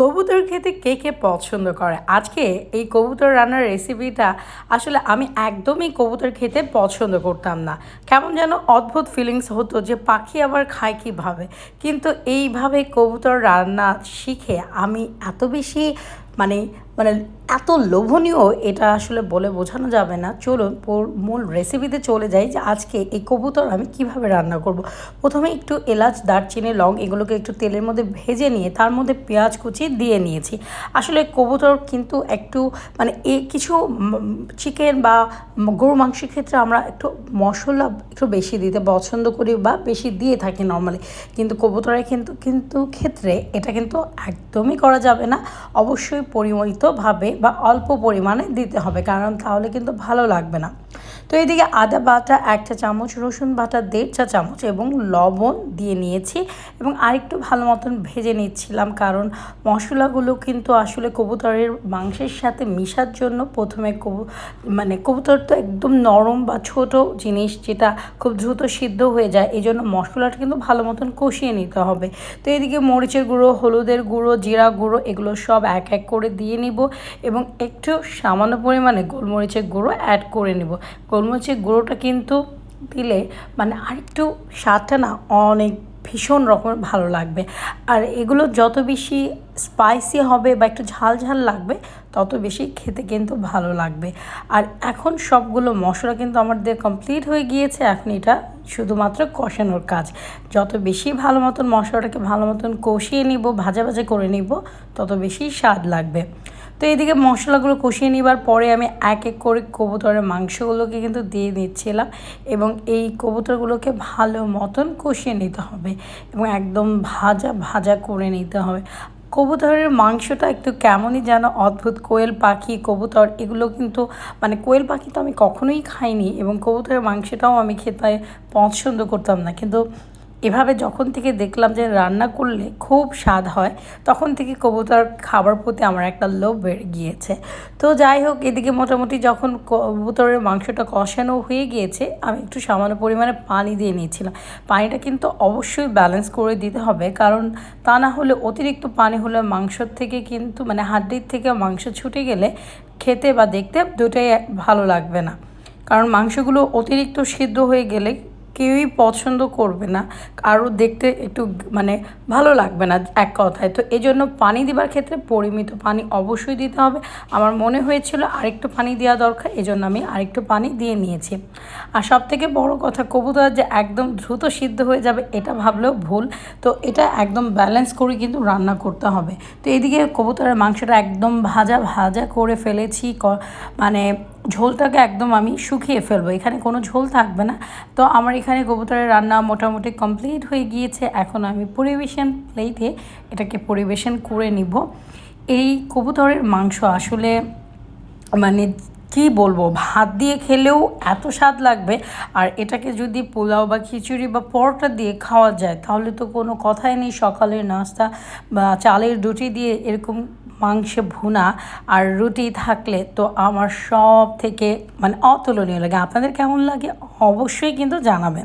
কবুতর খেতে কে কে পছন্দ করে? আজকে এই কবুতর রান্নার রেসিপিটা আসলে আমি একদমই কবুতর খেতে পছন্দ করতাম না। কেমন যেন অদ্ভুত ফিলিংস হতো যে পাখি আবার খায় কীভাবে? কিন্তু এইভাবে কবুতর রান্না শিখে আমি এত বেশি মানে মানে এত লোভনীয় এটা আসলে বলে বোঝানো যাবে না। চলুন মূল রেসিপিতে চলে যাই যে আজকে এই কবুতর আমি কীভাবে রান্না করব। প্রথমে একটু এলাচ, দারচিনি, লং এগুলোকে একটু তেলের মধ্যে ভেজে নিয়ে তার মধ্যে পেঁয়াজ কুচি দিয়ে নিয়েছি। আসলে কবুতর কিন্তু একটু মানে এ কিছু চিকেন বা গরু মাংসের ক্ষেত্রে আমরা একটু মশলা একটু বেশি দিতে পছন্দ করি বা বেশি দিয়ে থাকি নর্মালি কিন্তু কবুতরের কিন্তু কিন্তু ক্ষেত্রে এটা কিন্তু একদমই করা যাবে না। অবশ্যই পরিমিতভাবে বা অল্প পরিমাণে দিতে হবে। কারণ তাহলে কিন্তু ভালো লাগবে না। তো এদিকে আদা বাটা একটা চামচ, রসুন বাটা দেড় চা চামচ এবং লবণ দিয়ে নিয়েছি এবং আরেকটু ভালো মতন ভেজে নিচ্ছিলাম কারণ মশলাগুলো কিন্তু আসলে কবুতরের মাংসের সাথে মিশার জন্য প্রথমে কবু মানে কবুতর তো একদম নরম বা ছোট জিনিস যেটা খুব দ্রুত সিদ্ধ হয়ে যায় এই জন্য মশলাটা কিন্তু ভালো মতন কষিয়ে নিতে হবে। তো এদিকে মরিচের গুঁড়ো, হলুদের গুঁড়ো, জিরা গুঁড়ো এগুলো সব এক এক করে দিয়ে নিব এবং একটু সামান্য পরিমাণে গোলমরিচের গুঁড়ো অ্যাড করে নিব। গোলমরিচের গুঁড়োটা কিন্তু দিলে মানে আরেকটু স্বাদটা না অনেক ভীষণ রকমের ভালো লাগবে। আর এগুলো যত বেশি স্পাইসি হবে বা একটু ঝাল ঝাল লাগবে, তত বেশি খেতে কিন্তু ভালো লাগবে। আর এখন সবগুলো মশলা কিন্তু আমাদের কমপ্লিট হয়ে গিয়েছে, এখন এটা শুধুমাত্র কষানোর কাজ। যত বেশি ভালো মতন মশলাটাকে ভালো মতন কষিয়ে নিব, ভাজা ভাজা করে নিব, তত বেশি স্বাদ লাগবে। তো এইদিকে মশলাগুলো কষিয়ে নেবার পরে আমি এক এক করে কবুতরের মাংসগুলোকে কিন্তু দিয়ে দিচ্ছিলাম এবং এই কবুতরগুলোকে ভালো মতন কষিয়ে নিতে হবে এবং একদম ভাজা ভাজা করে নিতে হবে। কবুতরের মাংসটা একটু কেমনই যেন অদ্ভুত কোয়েল পাখি, কবুতর এগুলো কিন্তু মানে কোয়েল পাখি তো আমি কখনোই খাইনি এবং কবুতরের মাংসটাও আমি খেতে পছন্দ করতাম না। কিন্তু এভাবে যখন থেকে দেখলাম যে রান্না করলে খুব স্বাদ হয়, তখন থেকে কবুতর খাবার প্রতি আমার একটা লোভ বেড়ে গিয়েছে। তো যাই হোক, এদিকে মোটামুটি যখন কবুতরের মাংসটা কষানো হয়ে গিয়েছে, আমি একটু সামান্য পরিমাণে পানি দিয়ে নিয়েছিলাম। পানিটা কিন্তু অবশ্যই ব্যালেন্স করে দিতে হবে, কারণ তা না হলে অতিরিক্ত পানি হলে মাংসর থেকে কিন্তু মানে হাড্ডির থেকে মাংস ছুটে গেলে খেতে বা দেখতে দুটোই ভালো লাগবে না। কারণ মাংসগুলো অতিরিক্ত সিদ্ধ হয়ে গেলে কেউই পছন্দ করবে না আরও দেখতে একটু মানে ভালো লাগবে না এক কথায়। তো এই জন্য পানি দেবার ক্ষেত্রে পরিমিত পানি অবশ্যই দিতে হবে। আমার মনে হয়েছিল আরেকটু পানি দেওয়া দরকার, এই জন্য আমি আরেকটু পানি দিয়ে নিয়েছি। আর সব থেকে বড় কথা কবুতর যে একদম দ্রুত সিদ্ধ হয়ে যাবে, এটা ভাবলেও ভুল। তো এটা একদম ব্যালেন্স করে কিন্তু রান্না করতে হবে। তো এদিকে কবুতরের মাংসটা একদম ভাজা ভাজা করে ফেলেছি মানে ঝোলটাকে একদম আমি শুকিয়ে ফেলব। এখানে কোনো ঝোল থাকবে না। তো আমার এখানে কবুতরের রান্না মোটামুটি কমপ্লিট হয়ে গিয়েছে। এখন আমি পরিবেশন প্লেটে এটাকে পরিবেশন করে নিব। এই কবুতরের মাংস আসলে মানে কি বলব, ভাত দিয়ে খেলেও এত স্বাদ লাগবে। আর এটাকে যদি পোলাও বা খিচুড়ি বা পরোটা দিয়ে খাওয়া যায়, তাহলে তো কোনো কথাই নেই সকালের নাস্তা বা চালের রুটি দিয়ে এরকম মাংসে ভুনা আর রুটি থাকলে তো আমার সব থেকে মানে অতুলনীয় লাগে। আপনাদের কেমন লাগে অবশ্যই কিন্তু জানাবেন।